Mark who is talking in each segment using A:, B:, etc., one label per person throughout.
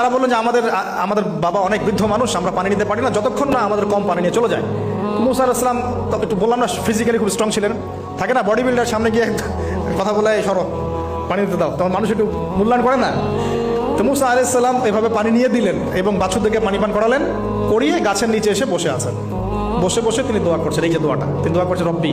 A: তারা বললেন যে আমাদের আমাদের বাবা অনেক বৃদ্ধ মানুষ, আমরা পানি নিতে পারি না, যতক্ষণ না আমাদের কম পানি নিয়ে চলে যায়। মুসা আলাইসলাম তো একটু বললাম না ফিজিক্যালি খুব স্ট্রং ছিলেন। থাকে না বডি বিল্ডার সামনে গিয়ে কথা বলে, "এই সরো, পানি দিতে দাও। তখন মানুষ একটু মূল্যায়ন করে না। তো মুসা আলাইসাল্লাম এভাবে পানি নিয়ে দিলেন এবং বাছুর বাছুরদেরকে পানি পান করালেন, করিয়ে গাছের নিচে এসে বসে আছেন। বসে বসে তিনি দোয়া করছেন, এই যে দোয়াটা, তিনি দোয়া করছেন, রব্বি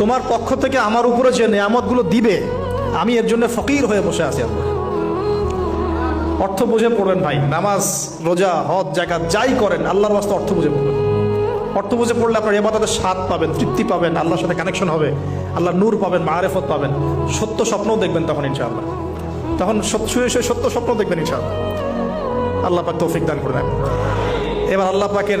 A: তোমার পক্ষ থেকে আমার উপরে যে নিয়ামতগুলো দিবে, আমি এর জন্য ফকির হয়ে বসে আছি আল্লাহ। অর্থ বুঝে পড়বেন ভাই, নামাজ, রোজা, হজ জায়গা যাই করেন, আল্লাহর বাস্তে অর্থ বুঝে পড়বেন। অর্থ বুঝে পড়লে আপনার এবাদতের স্বাদ পাবেন, তৃপ্তি পাবেন, আল্লাহর সাথে কানেকশন হবে আল্লাহ নূর পাবেন, মারেফত পাবেন। সত্য স্বপ্নও দেখবেন তখন ইনশাআল্লাহ। তখন শুয়ে শুয়ে সত্য স্বপ্ন দেখবেন ইনশাআল্লাহ। আল্লাহ পাক তৌফিক দান করে দেন এবার আল্লাহ পাকের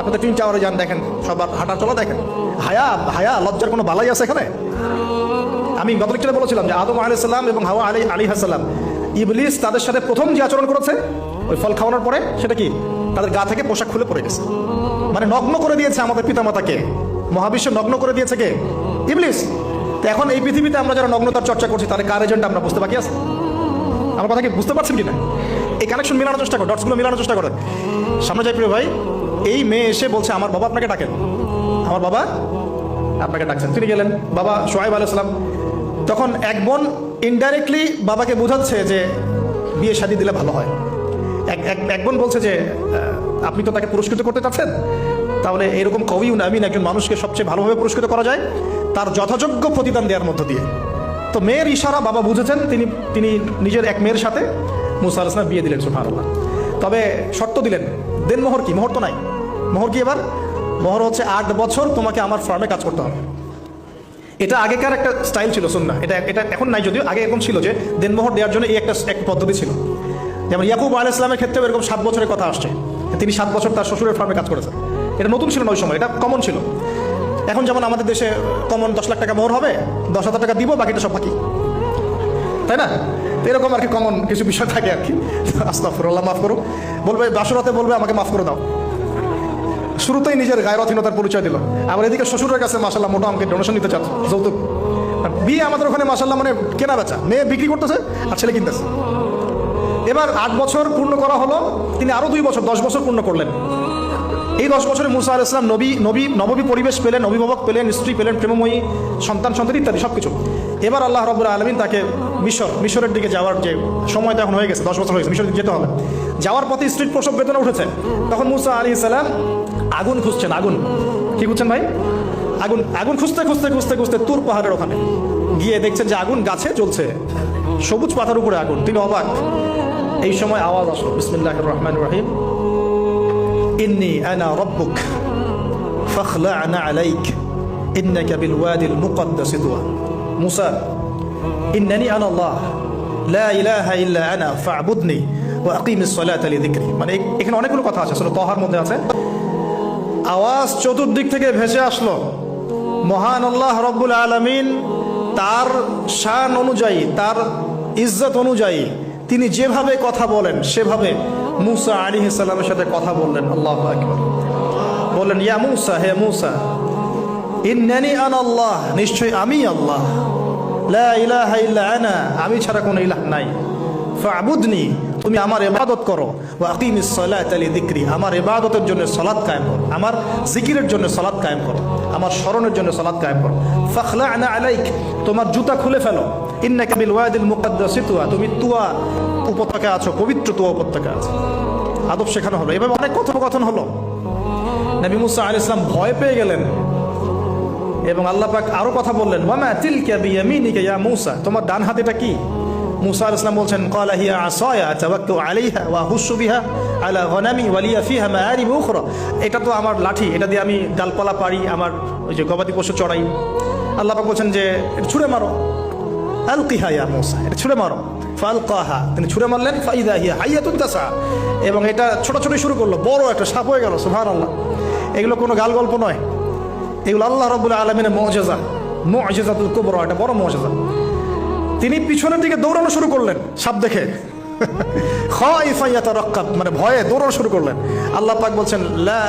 A: আপনি তো টুইন টাওয়ারে যান, দেখেন, সবার হাঁটা চলা দেখেন। হায়া হায়া, লজ্জার কোনো বালাই আছে এখানে? আমি গত লেকচারে বলেছিলাম যে আদম আলাইসাল্লাম এবং হাওয়া আলী আলী হাসাল্লাম ইবলিস তাদের সাথে প্রথম যে আচরণ করেছে, ওই ফল খাওয়ানোর পরে, সেটা কি? তাদের গা থেকে পোশাক খুলে পড়ে গেছে। মানে নগ্ন করে দিয়েছে আমাদের পিতামাতাকে। মহাবিশ্ব নগ্ন করে দিয়েছে কে? ইবলিস। তো এখন এই পৃথিবীতে আমরা যারা নগ্নতার চর্চা করছি, তাদের কার এজেন্ট আমরা বুঝতে বাকি আছে? আমার কথা কি বুঝতে পারছেন কি না এই কানেকশন মেলানোর চেষ্টা করো ডটসগুলো মেলানোর চেষ্টা করেন সামনে যাই প্রিয় ভাই, এই মেয়ে এসে বলছে, আমার বাবা আপনাকে ডাকেন। আমার বাবা? আপনাকে ডাকছেন। তিনি গেলেন, বাবা, সোহাইব আলাইসালাম তখন এক বোন ইনডাইরেক্টলি বাবাকে বোঝাচ্ছে যে বিয়ে শাদি দিলে ভালো হয়। এক এক বোন বলছে যে আপনি তো তাকে পুরস্কৃত করতে চাচ্ছেন? তাহলে এরকম কবিও না একজন মানুষকে সবচেয়ে ভালোভাবে পুরস্কৃত করা যায় তার যথাযোগ্য প্রতিদান দেওয়ার মধ্য দিয়ে। তো মেয়ের ইশারা বাবা বুঝেছেন, তিনি তিনি নিজের এক মেয়ের সাথে মুসা বিয়ে দিলেন সুফানুল্লাহ তবে শর্ত দিলেন, দেন মোহর কি? মোহর তো নাই। মোহর কি এবার? মোহর হচ্ছে আট বছর তোমাকে আমার ফার্মে কাজ করতে হবে। এটা আগেকার একটা স্টাইল ছিল শুন না এটা এটা এখন নাই যদিও, আগে এরকম ছিল যে দেনমোহর দেওয়ার জন্য এই একটা এক পদ্ধতি ছিল। যেমন ইয়াকুব আল ইসলামের ক্ষেত্রেও এরকম সাত বছরের কথা আসছে। তিনি সাত বছর তার শ্বশুরের ফার্মে কাজ করেছেন। এটা নতুন ছিল না ওই সময়, এটা কমন ছিল। এখন যেমন আমাদের দেশে কমন দশ লাখ টাকা মোহর হবে, দশ হাজার টাকা দিব, বাকিটা সব বাকি। তাই না? এরকম আর কি কমন কিছু বিষয় থাকে আর কি। আস্তাফরুল্লাহ মাফ করো। বলবে, বাসরাতে বলবে, আমাকে মাফ করে দাও। শুরুতেই নিজের গায়রথীনতার পরিচয় দিল। আবার এদিকে শ্বশুরের কাছে মাসাল্লাহ মোটা আমাকে ডোনেশন নিতে চাচ্ছে। যৌতুক। বিয়ে আমাদের ওখানে মাসাল্লাহ মানে কেনা বেচা। মেয়ে বিক্রি করতেছে আর ছেলে কিনতেছে। এবার আট বছর পূর্ণ করা হলো। তিনি আরও দুই বছর, দশ বছর পূর্ণ করলেন। এই দশ বছরে মুসা আল ইসলাম নবী নবী নববী পরিবেশ পেলেন, অভিভাবক পেলেন, স্ত্রী পেলেন, প্রেমময়ী, সন্তান সন্তান ইত্যাদি সব কিছু এবার আল্লাহ রবুল আলমিন তাকে মিশর, মিশরের দিকে যাওয়ার যে সময় তো এখন হয়ে গেছে, দশ বছর হয়ে গেছে, মিশরের দিকে যেতে হবে। যাওয়ার পথে স্ত্রীর প্রসব বেদনা উঠেছে। তখন মুসা আলী ইসলাম আগুন খুঁজছেন, আগুন। কি খুঁজছেন ভাই? আগুন আগুন খুঁজতে খুঁজতে খুঁজতে খুঁজতে তুর পাহাড়ের ওখানে। গিয়ে দেখছেন যে আগুন গাছে জ্বলছে। সবুজ পাতার উপরে আগুন, তিনি অবাক। এই সময় আওয়াজ আসলো বিসমিল্লাহ রহমান রহিম। ইন্নি আনা রব্বুক ফখলা আনা আলাইক ইন্নাকা বিল ওয়াদিল মুকদ্দাসি দুয়া মুসা ইন্নানি আনা আল্লাহ লা ইলাহা ইল্লা আনা ফাবুদনি ওয়া মানে এখানে অনেকগুলো কথা আছে। সূরা তাহার মধ্যে আছে। আওয়াজ চতুর্দিক থেকে ভেসে আসলো। মহান আল্লাহ রব্বুল আলমিন তার শান অনুযায়ী, তার ইজ্জত অনুযায়ী তিনি যেভাবে কথা বলেন, সেভাবে মুসা আলী সাল্লামের সাথে কথা বললেন, আল্লাহ আকবর। বললেন, ইয়া মুসা, হে মুসা, ইন্নানি আন আল্লাহ নিশ্চয় আমি আল্লাহ। লা ইলাহা আনা, আমি ছাড়া কোনো ইলাহ নাই। ফাবুদনি, তুমি আমার ইবাদত করো। ওয়া আকিমিস সালাতা লিযিকরি, আমার ইবাদতের জন্য সালাত কায়েম করো। আমার জিকিরের জন্য সালাত কায়েম করো। আমার স্মরণের জন্য সালাত কায়েম করো। ফাখলা'না আলাইক, তোমার জুতা খুলে ফেলো। ইন্নাকা বিল ওয়াদিল মুকাদ্দাসি তুয়া তুমি তুয়া উপত্যকা আছো, পবিত্র তুয়া উপত্যকা আছে। আদব শেখানো হলো। এভাবে অনেক কথোপকথন হলো। নবী মুসা আলাইহিস সালাম ভয় পেয়ে গেলেন এবং আল্লাহ পাক আরও কথা বললেন, ওয়ামা তিলকা বিয়ামিনিকা ইয়া মূসা? তোমার ডান হাতেটা কি? মুসা আলাইহিস সালাম বলছেন, ক্বালা হিয়া আসায়া তাওয়াক্কু আলাইহা ওয়া হুসু বিহা আলা গনামি ওয়া লিয়া ফিহা মাআরিব উখরা। এটা তো আমার লাঠি, এটা দিয়ে আমি ডালপালা পারি আমার ওই যে গবাদি পশু চড়াই। আল্লাহ পাক বলছেন যে, ছুঁড়ে মারো। আলকিহা ইয়া মূসা। এটা ছুঁড়ে মারো। ফালকাহা। তিনি ছুঁড়ে মারলেন, ফাইদা হিয়া হাইয়াতুন তাসা। এবং এটা ছোট ছোট শুরু করল। বড় একটা সাপ হয়ে গেল, সুবহানাল্লাহ। এগুলো কোনো গাল গল্প নয়। এগুলো আল্লাহ রবুল্লা আলমিনের মজেজা। মজেজাতুল কুবর, এটা বড় মজেজা। তিনি পিছনের দিকে দৌড়ানো শুরু করলেন, সাপ দেখে। খাইফাইয়াতা রক্কাত মানে ভয়ে দৌড়ানো শুরু করলেন। আল্লাহ পাক বলছেন, লা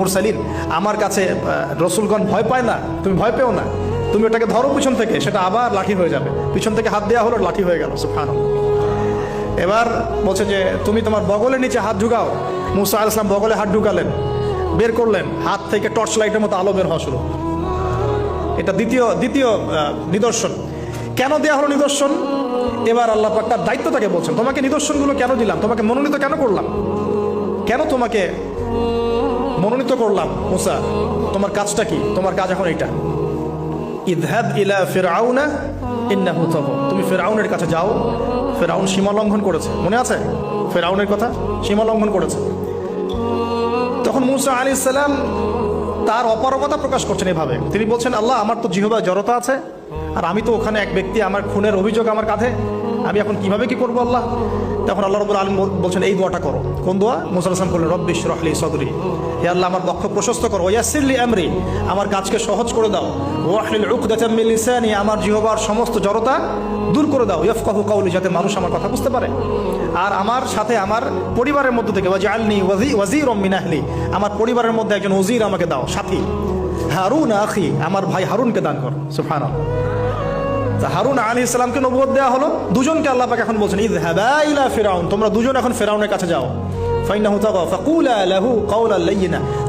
A: মুরসালিন আমার কাছে রসুলগণ ভয় পায় না, তুমি ভয় পেও না। তুমি ওটাকে ধরো পিছন থেকে, সেটা আবার লাঠি হয়ে যাবে। পিছন থেকে হাত দেওয়া হলো লাঠি হয়ে গেল, সুবহানাল্লাহ। এবার বলছে যে, তুমি তোমার বগলের নিচে হাত ঢুকাও। মুসা আল ইসলাম বগলে হাত ঢুকালেন, বের করলেন, হাত থেকে টর্চ লাইটের মতো আলো বের হওয়া শুরু। এটা দ্বিতীয় দ্বিতীয় নিদর্শন। কেন দেওয়া হলো নিদর্শন? এবার আল্লাহ পাক তার দায়িত্ব তাকে বলছেন, তোমাকে নিদর্শনগুলো কেন দিলাম? তোমাকে মনোনীত কেন করলাম? কেন তোমাকে মনোনীত করলাম, মুসা? তোমার কাজটা কি? তোমার কাজ এখন এটা ইদহাব ইলা ফিরআউনা ইন্নাহু তাগা তুমি ফিরআউনের কাছে যাও। ফেরাউন সীমা লঙ্ঘন করেছে। মনে আছে? ফিরআউনের কথা? সীমা লঙ্ঘন করেছে। তখন মুসা আলী সালাম তার অপারগতা প্রকাশ করছেন এভাবে। তিনি বলছেন, আল্লাহ, আমার তো জিহবা জড়তা আছে, আর আমি তো ওখানে এক ব্যক্তি, আমার খুনের অভিযোগ আমার কাঁধে। আমি এখন কীভাবে কি করব আল্লাহ? তখন আল্লাহ রবুল আলম বলছেন, এই দোয়াটা করো। কোন দোয়া? মুসা আসলাম করলেন রব্বিশ রহলি সদরি। হে আল্লাহ, আমার বক্ষ প্রশস্ত করো। ওয়াসিরলি আমরি। আমার কাজকে সহজ করে দাও। ওয়াহলিল উকদাতাম মিন লিসানি। আমার জিহবার সমস্ত জড়তা দূর করে দাও। ইফকাহু কাউলি, যাতে মানুষ আমার কথা বুঝতে পারে। আর আমার সাথে আমার পরিবারের মধ্যে থেকে, ওয়াজআলনি ওয়াজি ওয়াজির মিন আহলি। আমার পরিবারের মধ্যে একজন ওজির আমাকে দাও, সাথী। হারুন আখি, আমার ভাই হারুনকে দান কর। সুবহানাল্লাহ। হারুন আলী ইসলামকে নবুয়ত দেওয়া হলো। দুজনকে আল্লাহ পাক এখন বলছেন ইদ ইলা ফিরাউন, তোমরা দুজন এখন ফেরাউনের কাছে যাও।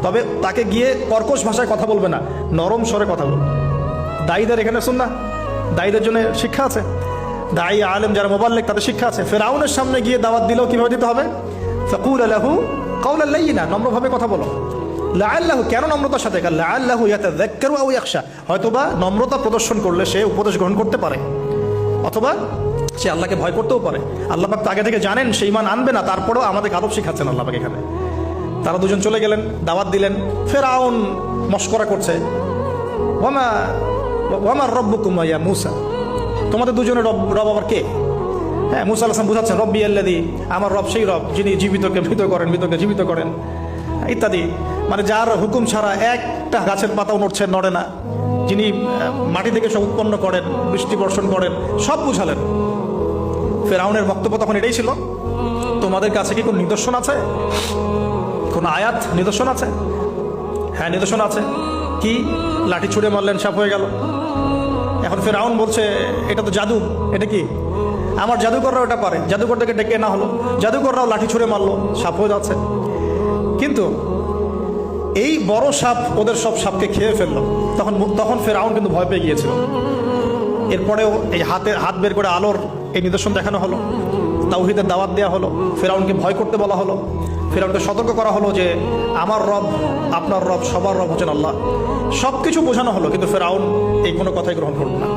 A: তবে তাকে গিয়ে কর্কশ ভাষায় কথা বলবে না, নরম স্বরে কথা বলবে। দায়ীদের এখানে শুন না দায়ীদের জন্য শিক্ষা আছে। দায়ী আলেম যারা মোবাল্লেক, তাদের শিক্ষা আছে। ফেরাউনের সামনে গিয়ে দাওয়াত দিলেও কীভাবে দিতে হবে? ফাকুল আলাহু কাউল আল্লাহ নম্রভাবে কথা বলো। লাআল্লাহু, কেন নম্রতার সাথে? লাআল্লাহু ইয়াতাযাক্কারু আও ইয়াখশা। হয়তোবা নম্রতা প্রদর্শন করলে সে উপদেশ গ্রহণ করতে পারে। অথবা সে আল্লাহকে ভয় করতেও পারে। আল্লাহ পাক তো আগে থেকে জানেন সেই মান আনবে না, তারপরেও আমাদের আদব শিখাচ্ছেন আল্লাহ পাক এখানে। তারা দুজন চলে গেলেন, দাওয়াত দিলেন। ফেরাউন মস্করা করছে। ওয়ামা, ওয়ামার রব্বুকুম ইয়া মুসা। তোমাদের দুজনের রব রব আবার কে? হ্যাঁ মুসা আলাম বুঝাচ্ছেন, রব্বি আল্লাদি আমার রব সেই রব যিনি জীবিতকে মৃত করেন মৃতকে জীবিত করেন। ইত্যাদি। মানে যার হুকুম ছাড়া একটা গাছের পাতাও নড়ছে নড়ে না। যিনি মাটি থেকে সব উৎপন্ন করেন, বৃষ্টি বর্ষণ করেন, সব বুঝালেন। ফেরাউনের বক্তব্য তখন এটাই ছিল, তোমাদের কাছে কি কোনো নিদর্শন আছে? কোনো আয়াত, নিদর্শন আছে? হ্যাঁ নিদর্শন আছে। কি? লাঠি ছুঁড়ে মারলেন, সাপ হয়ে গেল। এখন ফেরাউন বলছে, এটা তো জাদু, এটা কি? আমার জাদুকররাও এটা পারে। জাদুকর থেকে ডেকে না হলো। জাদুকররাও লাঠি ছুঁড়ে মারলো, সাপ হয়ে যাচ্ছে। কিন্তু এই বড় সাপ ওদের সব সাপকে খেয়ে ফেলল। তখন তখন ফেরাউন কিন্তু ভয় পেয়ে গিয়েছিল। এরপরেও এই হাতে হাত বের করে আলোর এই নিদর্শন দেখানো হলো। তাওহিদের দাওয়াত দেওয়া হলো। ফেরাউনকে ভয় করতে বলা হলো। ফেরাউনকে সতর্ক করা হলো যে, আমার রব, আপনার রব, সবার রব হচ্ছেন আল্লাহ। সব কিছু বোঝানো হলো, কিন্তু ফেরাউন এই কোনো কথাই গ্রহণ করল না।